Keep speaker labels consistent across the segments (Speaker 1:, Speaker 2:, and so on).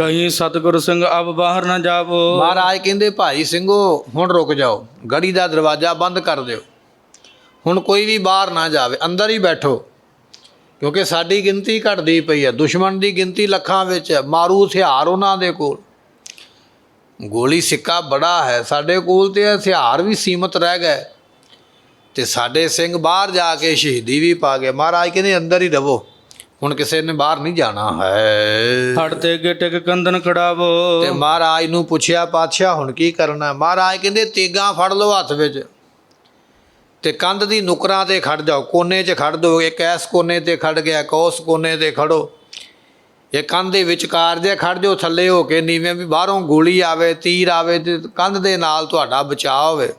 Speaker 1: ਕਹੀਂ ਸਤਿਗੁਰ ਸਿੰਘ, ਅਬ ਬਾਹਰ ਨਾ ਜਾਵੋ।
Speaker 2: ਮਹਾਰਾਜ ਕਹਿੰਦੇ, ਭਾਈ ਸਿੰਘੋ, ਹੁਣ ਰੁਕ ਜਾਓ। ਗੜੀ ਦਾ ਦਰਵਾਜ਼ਾ ਬੰਦ ਕਰ ਦਿਓ। ਹੁਣ ਕੋਈ ਵੀ ਬਾਹਰ ਨਾ ਜਾਵੇ, ਅੰਦਰ ਹੀ ਬੈਠੋ। ਕਿਉਂਕਿ ਸਾਡੀ ਗਿਣਤੀ ਘਟਦੀ ਪਈ ਹੈ ਦੁਸ਼ਮਣ ਦੀ ਗਿਣਤੀ ਲੱਖਾਂ ਵਿੱਚ ਹੈ ਮਾਰੂ ਹਥਿਆਰ ਉਹਨਾਂ ਦੇ ਕੋਲ। ਗੋਲੀ ਸਿੱਕਾ ਬੜਾ ਹੈ। ਸਾਡੇ ਕੋਲ ਤੇ ਹਥਿਆਰ ਵੀ ਸੀਮਤ ਰਹਿ ਗਏ। ਤੇ ਸਾਡੇ ਸਿੰਘ ਬਾਹਰ ਜਾ ਕੇ ਸ਼ਹੀਦੀ ਵੀ ਪਾ ਗਏ। ਮਹਾਰਾਜ ਕਹਿੰਦੇ, ਅੰਦਰ ਹੀ ਰਵੋ। ਹੁਣ ਕਿਸੇ ਨੇ ਬਾਹਰ ਨਹੀਂ ਜਾਣਾ ਹੈ।
Speaker 1: ਹੜ ਤੇ ਅੱਗੇ ਟਿਕ ਕੰਦਨ ਖੜਾਵੋ।
Speaker 2: ਤੇ ਮਹਾਰਾਜ ਨੂੰ ਪੁੱਛਿਆ ਪਾਤਸ਼ਾਹ ਹੁਣ ਕੀ ਕਰਨਾ? ਮਹਾਰਾਜ ਕਹਿੰਦੇ ਤੇਗਾ ਫੜ ਲਓ ਹੱਥ ਵਿੱਚ ਤੇ ਕੰਧ ਦੀ ਨੁਕਰਾਂ ਤੇ ਖੜ ਜਾਓ। ਕੋਨੇ 'ਚ ਖੜ ਦੋ ਇੱਕ ਐਸ ਕੋਨੇ ਤੇ ਖੜ ਗਿਆ ਇੱਕ ਉਸ ਕੋਨੇ ਤੇ ਖੜੋ। ਇਹ ਕੰਧ ਦੇ ਵਿਚਕਾਰ ਜੇ ਖੜ ਜਾਓ ਥੱਲੇ ਹੋ ਕੇ ਨੀਵੇਂ ਵੀ ਬਾਹਰੋਂ ਗੋਲੀ ਆਵੇ ਤੀਰ ਆਵੇ ਤੇ ਕੰਧ ਦੇ ਨਾਲ ਤੁਹਾਡਾ ਬਚਾਅ ਹੋਵੇ।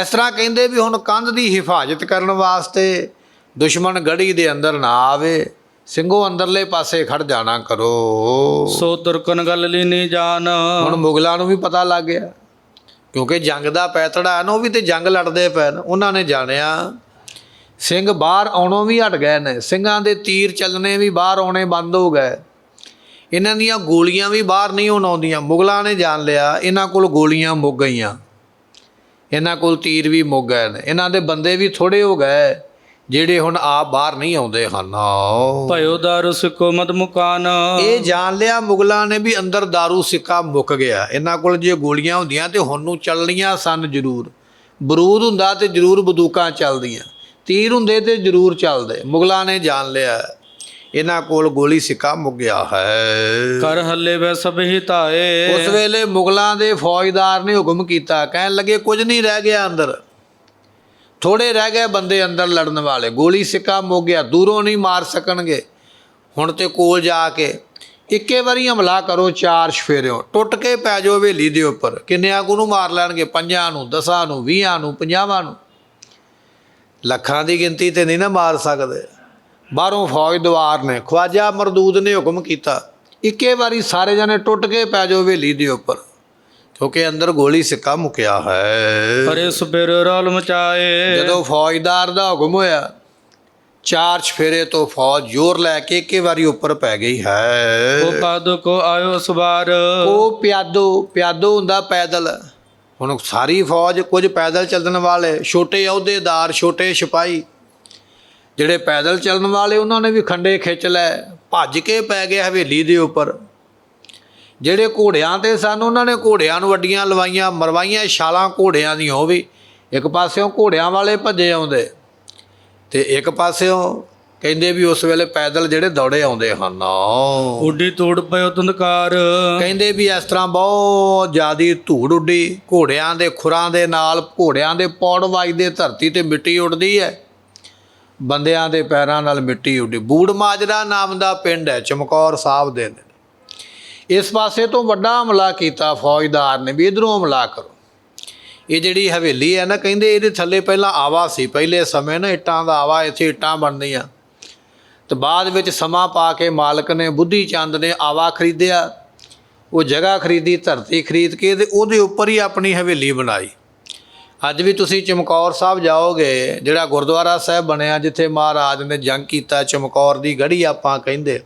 Speaker 2: ਇਸ ਤਰ੍ਹਾਂ ਕਹਿੰਦੇ ਵੀ ਹੁਣ ਕੰਧ ਦੀ ਹਿਫਾਜ਼ਤ ਕਰਨ ਵਾਸਤੇ ਦੁਸ਼ਮਣ ਗੜੀ ਦੇ ਅੰਦਰ ਨਾ ਆਵੇ। ਸਿੰਘੋ ਅੰਦਰਲੇ ਪਾਸੇ ਖੜ ਜਾਣਾ ਕਰੋ।
Speaker 1: ਸੋ ਤੁਰਕਨ ਗੱਲ ਲੀਨੀ ਜਾਨ।
Speaker 2: ਹੁਣ ਮੁਗਲਾਂ ਨੂੰ ਵੀ ਪਤਾ ਲੱਗ ਗਿਆ। ਕਿਉਂਕਿ ਜੰਗ ਦਾ ਪੈਤੜਾ ਹੈ ਨਾ ਉਹ ਵੀ ਤੇ ਜੰਗ ਲੜਦੇ ਪਏ ਨੇ ਉਹਨਾਂ ਨੇ ਜਾਣਿਆ। ਸਿੰਘ ਬਾਹਰ ਆਉਣੋਂ ਵੀ ਹਟ ਗਏ ਨੇ ਸਿੰਘਾਂ ਦੇ ਤੀਰ ਚੱਲਣੇ ਵੀ ਬਾਹਰ ਆਉਣੇ ਬੰਦ ਹੋ ਗਏ। ਇਹਨਾਂ ਦੀਆਂ ਗੋਲੀਆਂ ਵੀ ਬਾਹਰ ਨਹੀਂ ਹੁਣ ਆਉਂਦੀਆਂ ਮੁਗਲਾਂ ਨੇ ਜਾਣ ਲਿਆ ਇਹਨਾਂ ਕੋਲ ਗੋਲੀਆਂ ਮੁੱਕ ਗਈਆਂ। ਇਹਨਾਂ ਕੋਲ ਤੀਰ ਵੀ ਮੁੱਕ ਗਏ ਨੇ ਇਹਨਾਂ ਦੇ ਬੰਦੇ ਵੀ ਥੋੜੇ ਹੋ ਗਏ। ਜਿਹੜੇ ਹੁਣ ਆਪ ਬਾਹਰ ਨਹੀਂ ਆਉਂਦੇ ਹਨ।
Speaker 1: ਭਇਓ ਦਾਰੂ ਸਿੱਕੋ ਮਦ ਮੁਕਾਨ।
Speaker 2: ਇਹ ਜਾਣ ਲਿਆ ਮੁਗਲਾਂ ਨੇ ਵੀ ਅੰਦਰ दारू ਸਿੱਕਾ ਮੁੱਕ ਗਿਆ। ਇਹਨਾਂ ਕੋਲ ਜੇ ਗੋਲੀਆਂ ਹੁੰਦੀਆਂ ਤੇ ਹੁਣ ਨੂੰ ਚੱਲਣੀਆਂ ਸਨ ਜ਼ਰੂਰ। ਬਰੂਦ ਹੁੰਦਾ ਤੇ ਜ਼ਰੂਰ ਬੰਦੂਕਾਂ ਚੱਲਦੀਆਂ। ਤੀਰ ਹੁੰਦੇ ਤੇ ਜ਼ਰੂਰ ਚੱਲਦੇ। ਮੁਗਲਾਂ ਨੇ ਜਾਣ ਲਿਆ। ਇਹਨਾਂ ਕੋਲ ਗੋਲੀ ਸਿੱਕਾ ਮੁੱਕ ਗਿਆ ਹੈ।
Speaker 1: ਕਰ ਹੱਲੇ ਵੈ ਸਭ ਹੀ ਧਾਏ।
Speaker 2: ਉਸ ਵੇਲੇ ਮੁਗਲਾਂ ਦੇ ਫੌਜਦਾਰ ਨੇ ਹੁਕਮ ਕੀਤਾ। ਕਹਿਣ ਲੱਗੇ ਕੁਝ ਨਹੀਂ ਰਹਿ ਗਿਆ ਅੰਦਰ। ਥੋੜੇ ਰਹਿ ਗਏ ਬੰਦੇ ਅੰਦਰ ਲੜਨ ਵਾਲੇ, ਗੋਲੀ ਸਿੱਕਾ ਮੁੱਕ ਗਿਆ, ਦੂਰੋਂ ਨਹੀਂ ਮਾਰ ਸਕਣਗੇ। ਹੁਣ ਤੇ ਕੋਲ ਜਾ ਕੇ ਇੱਕੇ ਵਾਰੀ ਹਮਲਾ ਕਰੋ, ਚਾਰ ਸ਼ਫੇਰਿਓ, ਟੁੱਟ ਕੇ ਪੈ ਜਾਓ ਹਵੇਲੀ ਦੇ ਉੱਪਰ। ਕਿੰਨਿਆਂ ਕੁ ਨੂੰ ਮਾਰ ਲੈਣਗੇ? ਪੰਜਾਂ ਨੂੰ, ਦਸਾਂ ਨੂੰ, ਵੀਹਾਂ ਨੂੰ ਪੰਜਾਵਾਂ ਨੂੰ। ਲੱਖਾਂ ਦੀ ਗਿਣਤੀ ਤੇ ਨਹੀਂ ਨਾ ਮਾਰ ਸਕਦੇ। ਬਾਹਰੋਂ ਫੌਜ ਦਵਾਰ ਨੇ, ਖਵਾਜਾ ਮਰਦੂਦ ਨੇ ਹੁਕਮ ਕੀਤਾ, ਇੱਕੇ ਵਾਰੀ ਸਾਰੇ ਜਣੇ ਟੁੱਟ ਕੇ ਪੈ ਜਾਓ ਹਵੇਲੀ ਦੇ ਉੱਪਰ। ਕਿਉਂਕਿ ਅੰਦਰ ਗੋਲੀ ਸਿੱਕਾ ਮੁਕਿਆ ਹੈ।
Speaker 1: ਪਰੇ ਸੁਬੇਰ ਰੌਲ ਮਚਾਏ।
Speaker 2: ਜਦੋਂ ਫੌਜਦਾਰ ਦਾ ਹੁਕਮ ਹੋਇਆ ਚਾਰ ਚਫੇਰੇ ਤੋਂ ਫੌਜ ਜ਼ੋਰ ਲੈ ਕੇ ਇੱਕੇ ਵਾਰੀ ਉੱਪਰ ਪੈ ਗਈ ਹੈ।
Speaker 1: ਉਹ ਪਦ ਕੋ ਆਇਓ ਸਵਾਰ
Speaker 2: ਉਹ ਪਿਆਦੋ ਪਿਆਦੋ ਹੁੰਦਾ ਪੈਦਲ। ਹੁਣ ਸਾਰੀ ਫੌਜ ਕੁਝ ਪੈਦਲ ਚੱਲਣ ਵਾਲੇ ਛੋਟੇ ਅਹੁਦੇਦਾਰ ਛੋਟੇ ਸਿਪਾਹੀ ਜਿਹੜੇ ਪੈਦਲ ਚੱਲਣ ਵਾਲੇ ਉਹਨਾਂ ਨੇ ਵੀ ਖੰਡੇ ਖਿੱਚ ਲੈ ਭੱਜ ਕੇ ਪੈ ਗਏ ਹਵੇਲੀ ਦੇ ਉੱਪਰ। ਜਿਹੜੇ ਘੋੜਿਆਂ ਤੇ ਸਨ ਉਹਨਾਂ ਨੇ ਘੋੜਿਆਂ ਨੂੰ ਵੱਡੀਆਂ ਲਵਾਈਆਂ ਮਰਵਾਈਆਂ ਛਾਲਾਂ ਘੋੜਿਆਂ ਦੀਆਂ ਉਹ ਵੀ। ਇੱਕ ਪਾਸਿਓਂ ਘੋੜਿਆਂ ਵਾਲੇ ਭੱਜੇ ਆਉਂਦੇ ਤੇ ਇੱਕ ਪਾਸਿਓਂ ਕਹਿੰਦੇ ਵੀ ਉਸ ਵੇਲੇ ਪੈਦਲ ਜਿਹੜੇ ਦੌੜੇ ਆਉਂਦੇ ਹਨ।
Speaker 1: ਉੱਡੀ ਤੋੜ ਪਇਓ ਤੁੰਦਕਾਰ
Speaker 2: ਕਹਿੰਦੇ ਵੀ ਇਸ ਤਰ੍ਹਾਂ ਬਹੁਤ ਜ਼ਿਆਦੀ ਧੂੜ ਉੱਡੀ। ਘੋੜਿਆਂ ਦੇ ਖੁਰਾਂ ਦੇ ਨਾਲ ਘੋੜਿਆਂ ਦੇ ਪੌੜ ਵੱਜਦੇ ਧਰਤੀ ਤੇ ਮਿੱਟੀ ਉੱਡਦੀ ਹੈ। ਬੰਦਿਆਂ ਦੇ ਪੈਰਾਂ ਨਾਲ ਮਿੱਟੀ ਉੱਡੀ। ਬੂੜ ਮਾਜਰਾ ਨਾਮ ਦਾ ਪਿੰਡ ਹੈ ਚਮਕੌਰ ਸਾਹਿਬ ਦੇ। ਇਸ ਪਾਸੇ ਤੋਂ ਵੱਡਾ ਹਮਲਾ ਕੀਤਾ ਫੌਜਦਾਰ ਨੇ ਵੀ, ਇਧਰੋਂ ਹਮਲਾ ਕਰੋ। ਇਹ ਜਿਹੜੀ ਹਵੇਲੀ ਹੈ ਨਾ, ਕਹਿੰਦੇ ਇਹਦੇ ਥੱਲੇ ਪਹਿਲਾਂ ਆਵਾ ਸੀ, ਪਹਿਲੇ ਸਮੇਂ ਨਾ ਇੱਟਾਂ ਦਾ ਆਵਾ, ਇੱਥੇ ਇੱਟਾਂ ਬਣਦੀਆਂ। ਤੇ ਬਾਅਦ ਵਿੱਚ ਸਮਾਂ ਪਾ ਕੇ ਮਾਲਕ ਨੇ, ਬੁੱਧੀ ਚੰਦ ਨੇ ਆਵਾ ਖਰੀਦਿਆ। ਉਹ ਜਗ੍ਹਾ ਖਰੀਦੀ, ਧਰਤੀ ਖਰੀਦ ਕੇ ਤੇ ਉਹਦੇ ਉੱਪਰ ਹੀ ਆਪਣੀ ਹਵੇਲੀ ਬਣਾਈ। ਅੱਜ ਵੀ ਤੁਸੀਂ ਚਮਕੌਰ ਸਾਹਿਬ ਜਾਓਗੇ, ਜਿਹੜਾ ਗੁਰਦੁਆਰਾ ਸਾਹਿਬ ਬਣਿਆ, ਜਿੱਥੇ ਮਹਾਰਾਜ ਨੇ ਜੰਗ ਕੀਤਾ, ਚਮਕੌਰ ਦੀ ਗੜੀ ਆਪਾਂ ਕਹਿੰਦੇ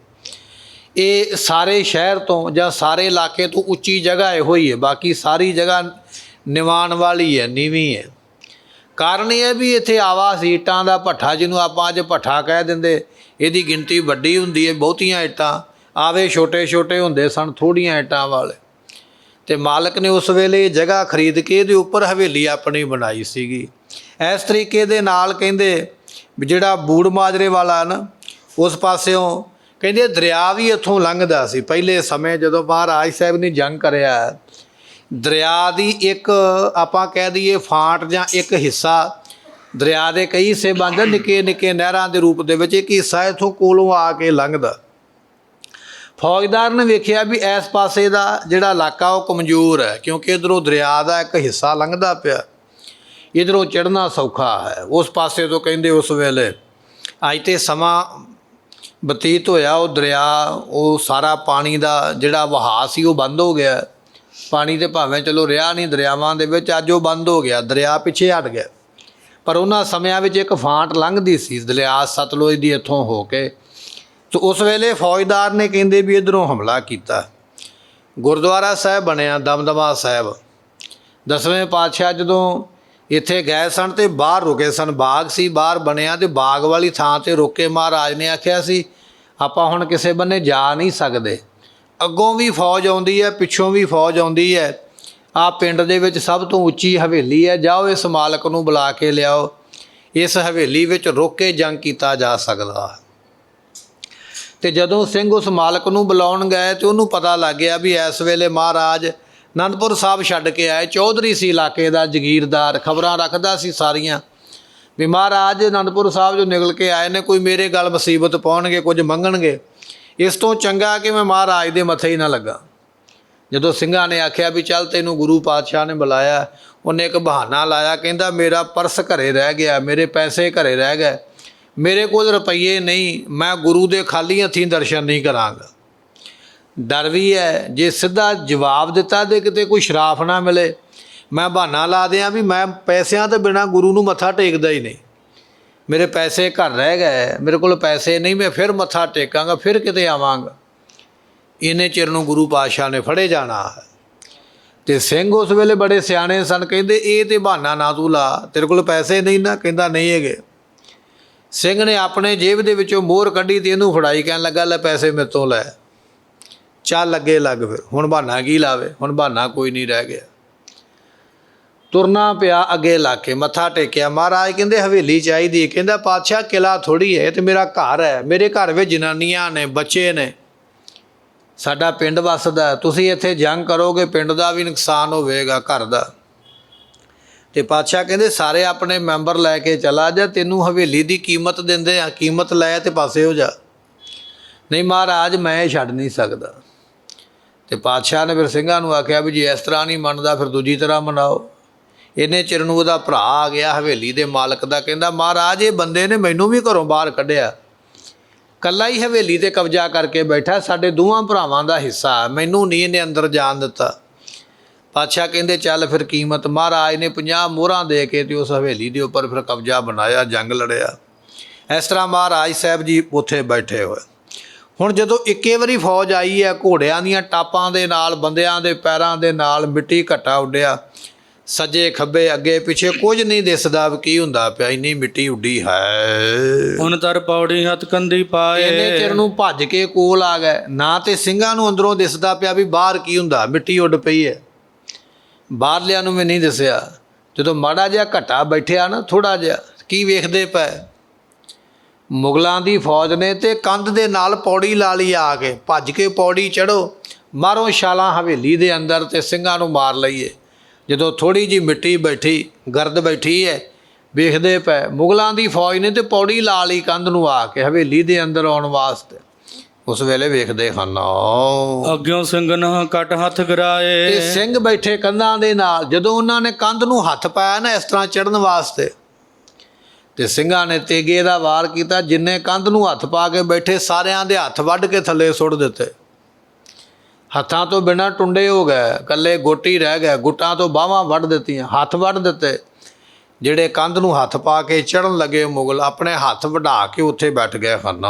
Speaker 2: ਇਹ ਸਾਰੇ ਸ਼ਹਿਰ ਤੋਂ ਜਾਂ ਸਾਰੇ ਇਲਾਕੇ ਤੋਂ ਉੱਚੀ ਜਗ੍ਹਾ ਇਹੋ ਹੀ ਹੈ, ਬਾਕੀ ਸਾਰੀ ਜਗ੍ਹਾ ਨਿਵਾਣ ਵਾਲੀ ਹੈ, ਨੀਵੀਂ ਹੈ। ਕਾਰਨ ਇਹ ਹੈ ਵੀ ਇੱਥੇ ਆਵਾ ਸੀ ਇੱਟਾਂ ਦਾ ਭੱਠਾ, ਜਿਹਨੂੰ ਆਪਾਂ ਅੱਜ ਭੱਠਾ ਕਹਿ ਦਿੰਦੇ, ਇਹਦੀ ਗਿਣਤੀ ਵੱਡੀ ਹੁੰਦੀ ਹੈ, ਬਹੁਤੀਆਂ ਇੱਟਾਂ, ਆਵੇ ਛੋਟੇ ਛੋਟੇ ਹੁੰਦੇ ਸਨ, ਥੋੜੀਆਂ ਇੱਟਾਂ ਵਾਲੇ। ਤੇ ਮਾਲਕ ਨੇ ਉਸ ਵੇਲੇ ਇਹ ਜਗ੍ਹਾ ਖਰੀਦ ਕੇ ਇਹਦੇ ਉੱਪਰ ਹਵੇਲੀ ਆਪਣੀ ਬਣਾਈ ਸੀਗੀ। ਇਸ ਤਰੀਕੇ ਦੇ ਨਾਲ ਕਹਿੰਦੇ ਵੀ ਜਿਹੜਾ ਬੂੜ ਮਾਜਰੇ ਵਾਲਾ ਨਾ, ਉਸ ਪਾਸਿਓਂ ਕਹਿੰਦੇ ਦਰਿਆ ਵੀ ਇੱਥੋਂ ਲੰਘਦਾ ਸੀ। ਪਹਿਲੇ ਸਮੇਂ ਜਦੋਂ ਮਹਾਰਾਜ ਸਾਹਿਬ ਨੇ ਜੰਗ ਕਰਿਆ, ਦਰਿਆ ਦੀ ਇੱਕ ਆਪਾਂ ਕਹਿ ਦਈਏ ਫਾਂਟ ਜਾਂ ਇੱਕ ਹਿੱਸਾ, ਦਰਿਆ ਦੇ ਕਈ ਹਿੱਸੇ ਬਣਦੇ ਨਿੱਕੇ ਨਿੱਕੇ ਨਹਿਰਾਂ ਦੇ ਰੂਪ ਦੇ ਵਿੱਚ ਇੱਕ ਹਿੱਸਾ ਇੱਥੋਂ ਕੋਲੋਂ ਆ ਕੇ ਲੰਘਦਾ। ਫੌਜਦਾਰ ਨੇ ਵੇਖਿਆ ਵੀ ਇਸ ਪਾਸੇ ਦਾ ਜਿਹੜਾ ਇਲਾਕਾ ਉਹ ਕਮਜ਼ੋਰ ਹੈ, ਕਿਉਂਕਿ ਇਧਰੋਂ ਦਰਿਆ ਦਾ ਇੱਕ ਹਿੱਸਾ ਲੰਘਦਾ ਪਿਆ। ਇਧਰੋਂ ਚੜਨਾ ਸੌਖਾ ਹੈ। ਉਸ ਪਾਸੇ ਤੋਂ ਕਹਿੰਦੇ ਉਸ ਵੇਲੇ, ਅੱਜ ਤੇ ਸਮਾਂ ਬਤੀਤ ਹੋਇਆ ਉਹ ਦਰਿਆ, ਉਹ ਸਾਰਾ ਪਾਣੀ ਦਾ ਜਿਹੜਾ ਵਹਾਅ ਸੀ ਉਹ ਬੰਦ ਹੋ ਗਿਆ। ਪਾਣੀ ਤੇ ਭਾਵੇਂ ਚਲੋ ਰਿਹਾ ਨਹੀਂ ਦਰਿਆਵਾਂ ਦੇ ਵਿੱਚ, ਅੱਜ ਉਹ ਬੰਦ ਹੋ ਗਿਆ, ਦਰਿਆ ਪਿੱਛੇ ਹਟ ਗਿਆ। ਪਰ ਉਹਨਾਂ ਸਮਿਆਂ ਵਿੱਚ ਇੱਕ ਫਾਂਟ ਲੰਘਦੀ ਸੀ ਦਰਿਆ ਸਤਲੁਜ ਦੀ ਇੱਥੋਂ ਹੋ ਕੇ। ਸੋ ਉਸ ਵੇਲੇ ਫੌਜਦਾਰ ਨੇ ਕਹਿੰਦੇ ਵੀ ਇਧਰੋਂ ਹਮਲਾ ਕੀਤਾ। ਗੁਰਦੁਆਰਾ ਸਾਹਿਬ ਬਣਿਆ ਦਮਦਮਾ ਸਾਹਿਬ। ਦਸਵੇਂ ਪਾਤਸ਼ਾਹ ਜਦੋਂ ਇੱਥੇ ਗਏ ਸਨ ਤੇ ਬਾਹਰ ਰੁਕੇ ਸਨ। ਬਾਗ ਸੀ, ਬਾਹਰ ਬਣਿਆ ਤੇ ਬਾਗ ਵਾਲੀ ਥਾਂ ਤੇ ਰੁਕੇ ਮਹਾਰਾਜ ਨੇ ਆਖਿਆ ਸੀ, ਆਪਾਂ ਹੁਣ ਕਿਸੇ ਬੰਨੇ ਜਾ ਨਹੀਂ ਸਕਦੇ। ਅੱਗੋਂ ਵੀ ਫੌਜ ਆਉਂਦੀ ਹੈ, ਪਿੱਛੋਂ ਵੀ ਫੌਜ ਆਉਂਦੀ ਹੈ। ਆ ਪਿੰਡ ਦੇ ਵਿੱਚ ਸਭ ਤੋਂ ਉੱਚੀ ਹਵੇਲੀ ਹੈ। ਜਾਓ ਇਸ ਮਾਲਕ ਨੂੰ ਬੁਲਾ ਕੇ ਲਿਆਓ। ਇਸ ਹਵੇਲੀ ਵਿੱਚ ਰੁਕ ਕੇ ਜੰਗ ਕੀਤਾ ਜਾ ਸਕਦਾ ਹੈ। ਤੇ ਜਦੋਂ ਸਿੰਘ ਉਸ ਮਾਲਕ ਨੂੰ ਬੁਲਾਉਣ ਗਏ ਤੇ ਉਹਨੂੰ ਪਤਾ ਲੱਗ ਗਿਆ ਵੀ ਇਸ ਵੇਲੇ ਮਹਾਰਾਜ ਅਨੰਦਪੁਰ ਸਾਹਿਬ ਛੱਡ ਕੇ ਆਏ। ਚੌਧਰੀ ਸੀ ਇਲਾਕੇ ਦਾ, ਜਗੀਰਦਾਰ। ਖਬਰਾਂ ਰੱਖਦਾ ਸੀ ਸਾਰੀਆਂ। ਵੀ ਮਹਾਰਾਜ, ਅਨੰਦਪੁਰ ਸਾਹਿਬ ਜੋ ਨਿਕਲ ਕੇ ਆਏ ਨੇ, ਕੋਈ ਮੇਰੇ ਗੱਲ ਮੁਸੀਬਤ ਪਾਉਣਗੇ, ਕੁਝ ਮੰਗਣਗੇ। ਇਸ ਤੋਂ ਚੰਗਾ ਕਿ ਮੈਂ ਮਹਾਰਾਜ ਦੇ ਮੱਥੇ ਹੀ ਨਾ ਲੱਗਾ। ਜਦੋਂ ਸਿੰਘਾਂ ਨੇ ਆਖਿਆ ਵੀ ਚੱਲ ਤੈਨੂੰ ਗੁਰੂ ਪਾਤਸ਼ਾਹ ਨੇ ਬੁਲਾਇਆ, ਉਹਨੇ ਇੱਕ ਬਹਾਨਾ ਲਾਇਆ, ਕਹਿੰਦਾ ਮੇਰਾ ਪਰਸ ਘਰੇ ਰਹਿ ਗਿਆ, ਮੇਰੇ ਪੈਸੇ ਘਰੇ ਰਹਿ ਗਏ। ਮੇਰੇ ਕੋਲ ਰੁਪਈਏ ਨਹੀਂ, ਮੈਂ ਗੁਰੂ ਦੇ ਖਾਲੀ ਹੱਥੀਂ ਦਰਸ਼ਨ ਨਹੀਂ ਕਰਾਂਗਾ। ਡਰ ਵੀ ਹੈ। ਜੇ ਸਿੱਧਾ ਜਵਾਬ ਦਿੱਤਾ ਤੇ ਕਿਤੇ ਕੋਈ ਸ਼ਰਾਫ ਨਾ ਮਿਲੇ, ਮੈਂ ਬਹਾਨਾ ਲਾ ਦਿਆਂ ਵੀ ਮੈਂ ਪੈਸਿਆਂ ਤੋਂ ਬਿਨਾ ਗੁਰੂ ਨੂੰ ਮੱਥਾ ਟੇਕਦਾ ਹੀ ਨਹੀਂ। ਮੇਰੇ ਪੈਸੇ ਘਰ ਰਹਿ ਗਏ, ਮੇਰੇ ਕੋਲ ਪੈਸੇ ਨਹੀਂ, ਮੈਂ ਫਿਰ ਮੱਥਾ ਟੇਕਾਂਗਾ, ਫਿਰ ਕਿਤੇ ਆਵਾਂਗਾ। ਇਹਨੇ ਚਿਰ ਨੂੰ ਗੁਰੂ ਪਾਤਸ਼ਾਹ ਨੇ ਫੜੇ ਜਾਣਾ। ਹੈ ਤੇ ਸਿੰਘ ਉਸ ਵੇਲੇ ਬੜੇ ਸਿਆਣੇ ਸਨ, ਕਹਿੰਦੇ, ਇਹ ਤੇ ਬਹਾਨਾ ਨਾ ਤੂੰ ਲਾ, ਤੇਰੇ ਕੋਲ ਪੈਸੇ ਨਹੀਂ ਨਾ, ਕਹਿੰਦਾ, ਨਹੀਂ ਹੈਗੇ। ਸਿੰਘ ਨੇ ਆਪਣੇ ਜੇਬ ਦੇ ਵਿੱਚੋਂ ਮੋਹਰ ਕੱਢੀ ਤੇ ਇਹਨੂੰ ਫੜਾਈ, ਕਹਿਣ ਲੱਗਾ, ਲੈ, ਪੈਸੇ ਮੇਰੇ ਤੋਂ ਲੈ। ਚੱਲ ਅੱਗੇ ਲੱਗ ਫਿਰ। ਹੁਣ ਬਹਾਨਾ ਕੀ ਲਾਵੇ? ਹੁਣ ਬਹਾਨਾ ਕੋਈ ਨਹੀਂ ਰਹਿ ਗਿਆ। ਤੁਰਨਾ ਪਿਆ ਅੱਗੇ ਲਾ ਕੇ, ਮੱਥਾ ਟੇਕਿਆ, ਮਹਾਰਾਜ ਕਹਿੰਦੇ, ਹਵੇਲੀ ਚਾਹੀਦੀ। ਹੈ। ਕਹਿੰਦਾ, ਪਾਤਸ਼ਾਹ ਕਿਲਾ ਥੋੜੀ ਹੈ, ਇਹ ਤੇ ਮੇਰਾ ਘਰ ਹੈ। ਮੇਰੇ ਘਰ ਵਿੱਚ ਜਨਾਨੀਆਂ ਨੇ, ਬੱਚੇ ਨੇ। ਸਾਡਾ ਪਿੰਡ ਵਸਦਾ ਤੁਸੀਂ ਇੱਥੇ ਜੰਗ ਕਰੋਗੇ, ਪਿੰਡ ਦਾ ਵੀ ਨੁਕਸਾਨ ਹੋਵੇਗਾ, ਘਰ ਦਾ। ਤੇ ਪਾਤਸ਼ਾਹ ਕਹਿੰਦੇ, ਸਾਰੇ ਆਪਣੇ ਮੈਂਬਰ ਲੈ ਕੇ ਚਲਾ ਜਾ। ਤੈਨੂੰ ਹਵੇਲੀ ਦੀ ਕੀਮਤ ਦਿੰਦੇ ਆ ਕੀਮਤ ਲੈ ਤੇ ਪਾਸੇ ਹੋ ਜਾ। ਨਹੀਂ ਮਹਾਰਾਜ, ਮੈਂ ਛੱਡ ਨਹੀਂ ਸਕਦਾ। ਤੇ ਪਾਤਸ਼ਾਹ ਨੇ ਫਿਰ ਸਿੰਘਾਂ ਨੂੰ ਆਖਿਆ ਵੀ ਜੇ ਇਸ ਤਰ੍ਹਾਂ ਨਹੀਂ ਮੰਨਦਾ, ਫਿਰ ਦੂਜੀ ਤਰ੍ਹਾਂ ਮਨਾਓ। ਇਹਨੇ ਚਿਰ ਨੂੰ ਉਹਦਾ ਭਰਾ ਆ ਗਿਆ ਹਵੇਲੀ ਦੇ ਮਾਲਕ ਦਾ, ਕਹਿੰਦਾ, ਮਹਾਰਾਜ, ਇਹ ਬੰਦੇ ਨੇ ਮੈਨੂੰ ਵੀ ਘਰੋਂ ਬਾਹਰ ਕੱਢਿਆ। ਕੱਲਾ ਹੀ ਹਵੇਲੀ ਤੇ ਕਬਜ਼ਾ ਕਰਕੇ ਬੈਠਾ, ਸਾਡੇ ਦੋਵਾਂ ਭਰਾਵਾਂ ਦਾ ਹਿੱਸਾ, ਮੈਨੂੰ ਨਹੀਂ ਇਹਨੇ ਅੰਦਰ ਜਾਣ ਦਿੱਤਾ। ਪਾਤਸ਼ਾਹ ਕਹਿੰਦੇ, ਚੱਲ ਫਿਰ ਕੀਮਤ, ਮਹਾਰਾਜ ਨੇ 50 ਮੋਹਰਾਂ ਦੇ ਕੇ ਤੇ ਉਸ ਹਵੇਲੀ ਦੇ ਉੱਪਰ ਫਿਰ ਕਬਜ਼ਾ ਬਣਾਇਆ, ਜੰਗ ਲੜਿਆ। ਇਸ ਤਰ੍ਹਾਂ ਮਹਾਰਾਜ ਸਾਹਿਬ ਜੀ ਉੱਥੇ ਬੈਠੇ ਹੋਏ। ਹੁਣ ਜਦੋਂ ਇੱਕੇ ਵਾਰੀ ਫੌਜ ਆਈ ਹੈ ਘੋੜਿਆਂ ਦੀਆਂ ਟਾਪਾਂ ਦੇ ਨਾਲ ਬੰਦਿਆਂ ਦੇ ਪੈਰਾਂ ਦੇ ਨਾਲ ਮਿੱਟੀ ਘਟਾ ਉੱਡਿਆ। ਸੱਜੇ ਖੱਬੇ ਅੱਗੇ ਪਿੱਛੇ ਕੁਝ ਨਹੀਂ ਦਿਸਦਾ ਵੀ ਕੀ ਹੁੰਦਾ ਪਿਆ ਇੰਨੀ ਮਿੱਟੀ ਉੱਡੀ ਹੈ।
Speaker 1: ਹੁਣ ਤਰ ਪੌੜੀ ਹੱਥ ਕੰਦੀ ਪਾਏ।
Speaker 2: ਇੰਨੇ ਚਿਰ ਨੂੰ ਭੱਜ ਕੇ ਕੋਲ ਆ ਗਏ। ਨਾ ਤੇ ਸਿੰਘਾਂ ਨੂੰ ਅੰਦਰੋਂ ਦਿਸਦਾ ਪਿਆ ਵੀ ਬਾਹਰ ਕੀ ਹੁੰਦਾ ਮਿੱਟੀ ਉੱਡ ਪਈ ਹੈ। ਬਾਹਰਲਿਆਂ ਨੂੰ ਵੀ ਨਹੀਂ ਦਿਸਿਆ। ਜਦੋਂ ਮਾੜਾ ਜਿਹਾ ਘਟਾ ਬੈਠਿਆ ਨਾ ਥੋੜਾ ਜਿਹਾ ਕੀ ਵੇਖਦੇ ਪਏ? ਮੁਗਲਾਂ ਦੀ ਫੌਜ ਨੇ ਤੇ ਕੰਧ ਦੇ ਨਾਲ ਪੌੜੀ ਲਾ ਲਈ ਆ ਕੇ। ਭੱਜ ਕੇ ਪੌੜੀ ਚੜੋ ਮਾਰੋ ਛਾਲਾਂ ਹਵੇਲੀ ਦੇ ਅੰਦਰ ਤੇ ਸਿੰਘਾਂ ਨੂੰ ਮਾਰ ਲਈਏ। ਜਦੋਂ ਥੋੜੀ ਜੀ ਮਿੱਟੀ ਬੈਠੀ ਗਰਦ ਬੈਠੀ ਹੈ ਵੇਖਦੇ ਪਏ ਮੁਗਲਾਂ ਦੀ ਫੌਜ ਨੇ ਤੇ ਪੌੜੀ ਲਾ ਲਈ ਕੰਧ ਨੂੰ ਆ ਕੇ ਹਵੇਲੀ ਦੇ ਅੰਦਰ ਆਉਣ ਵਾਸਤੇ। ਉਸ ਵੇਲੇ ਵੇਖਦੇ ਹਨ
Speaker 1: ਅੱਗਿਓਂ ਸਿੰਘਨ ਕੱਟ ਹੱਥ ਗਰਾਏ
Speaker 2: ਤੇ ਸਿੰਘ ਬੈਠੇ ਕੰਧਾਂ ਦੇ ਨਾਲ ਜਦੋਂ ਉਹਨਾਂ ਨੇ ਕੰਧ ਨੂੰ ਹੱਥ ਪਾਇਆ ਨਾ ਇਸ ਤਰ੍ਹਾਂ ਚੜਨ ਵਾਸਤੇ ਤੇ ਸਿੰਘਾਂ ਨੇ ਤੇਗੇ ਦਾ ਵਾਰ ਕੀਤਾ, ਜਿੰਨੇ ਕੰਧ ਨੂੰ ਹੱਥ ਪਾ ਕੇ ਬੈਠੇ, ਸਾਰਿਆਂ ਦੇ ਹੱਥ ਵੱਢ ਕੇ ਥੱਲੇ ਸੁੱਟ ਦਿੱਤੇ। ਹੱਥਾਂ ਤੋਂ ਬਿਨਾਂ ਟੁੰਡੇ ਹੋ ਗਏ ਕੱਲੇ ਗੋਟੀ ਰਹਿ ਗਏ, ਗੁੱਟਾਂ ਤੋਂ ਬਾਹਾਂ ਵੱਢ ਦਿੱਤੀਆਂ, ਹੱਥ ਵੱਢ ਦਿੱਤੇ। ਜਿਹੜੇ ਕੰਧ ਨੂੰ ਹੱਥ ਪਾ ਕੇ ਚੜਨ ਲੱਗੇ ਮੁਗਲ, ਆਪਣੇ ਹੱਥ ਵਢਾ ਕੇ ਉੱਥੇ ਬੈਠ ਗਏ। ਹਨ